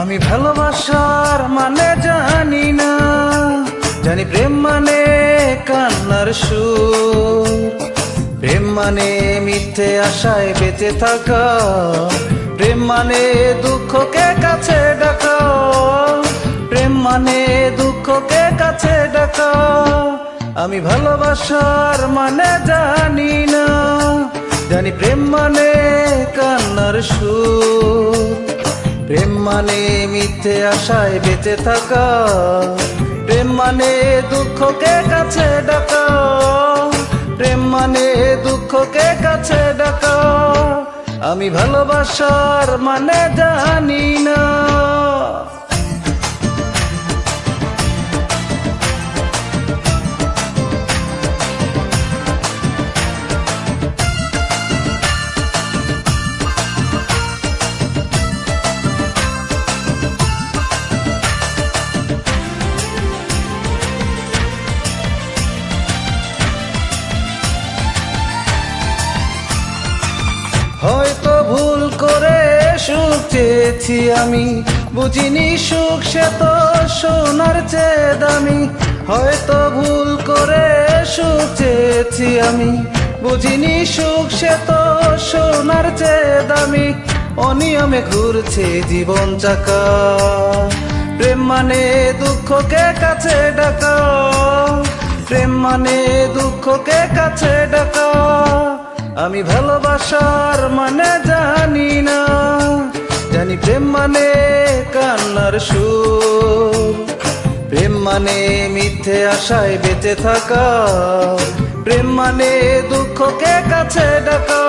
আমি ভালোবাসার মানে জানি না। জানি প্রেম মানে কান্নার সুর। প্রেম মানে মিথ্যে আশায় বেঁচে থাকা। প্রেম মানে দুঃখকে কাছে ডাকা। প্রেম মানে দুঃখকে কাছে ডাকা। আমি ভালোবাসার মানে জানি না। জানি প্রেম মানে কান্নার সুর। প্রেম মানে মিথ্যে আশায় বেঁচে থাকা। প্রেম মানে দুঃখকে কাছে ডাকা। প্রেম মানে দুঃখকে কাছে ডাকা। আমি ভালোবাসার মানে জানি না। হয়তো ভুল করে সুখ চেয়েছি আমি। বুঝিনি সুখ সে তো সোনার চেয়ে দামি। হয়তো ভুল করে সুখ চেয়েছি আমি। বুঝিনি সুখ সে তো সোনার চেয়ে দামি। অনিয়মে ঘুরছে জীবন চাকা। প্রেম মানে দুঃখকে কাছে ডাকা। প্রেম মানে দুঃখকে কাছে ডাকা। আমি ভালোবাসার মানে জানি না। জানি প্রেম মানে কান্নার সুর। প্রেম মানে মিথ্যে আশায় বেঁচে থাকা। প্রেম মানে দুঃখকে কাছে ডাকা।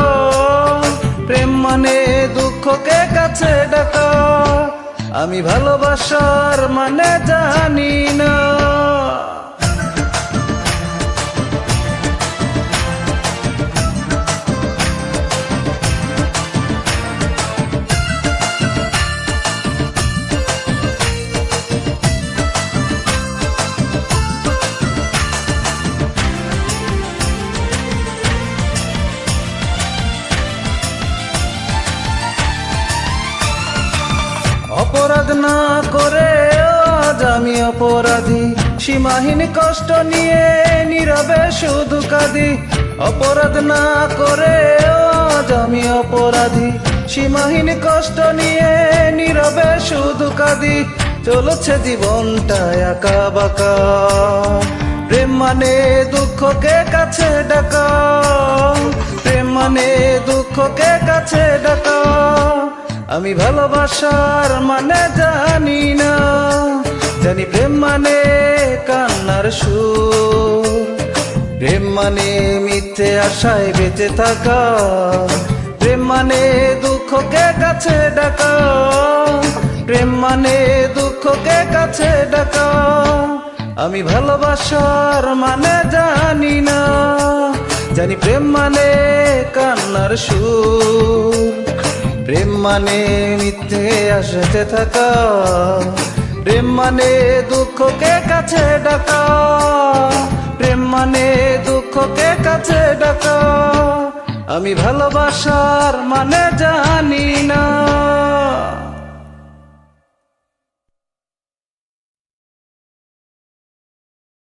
প্রেম মানে দুঃখকে কাছে ডাকা। আমি ভালোবাসার মানে জানি না। অপরাধ না করে, আজ আমি অপরাধী। সীমাহীন কষ্ট নিয়ে নীরবে শুধু কাঁদি। অপরাধ না করে, আজ আমি অপরাধী। সীমাহীন কষ্ট নিয়ে নীরবে শুধু কাঁদি। চলছে জীবনটা একা বাঁকা প্রেম মানে দুঃখকে কাছে ডাকা। প্রেম মানে দুঃখকে কাছে ডাকা। আমি ভালোবাসার মানে জানি না, জানি প্রেম মানে কান্নার সুর। প্রেম মানে মিথ্যে আশায় বেঁচে থাকা, প্রেম মানে দুঃখকে কাছে ডাকা, প্রেম মানে দুঃখকে কাছে ডাকা। আমি ভালোবাসার মানে জানি না, জানি প্রেম মানে কান্নার সুর। মানে মিথ্যে আসতে থাকা। প্রেম মানে দুঃখকে কাছে ডাকা। প্রেম মানে দুঃখকে কাছে ডাকা। আমি ভালোবাসার মানে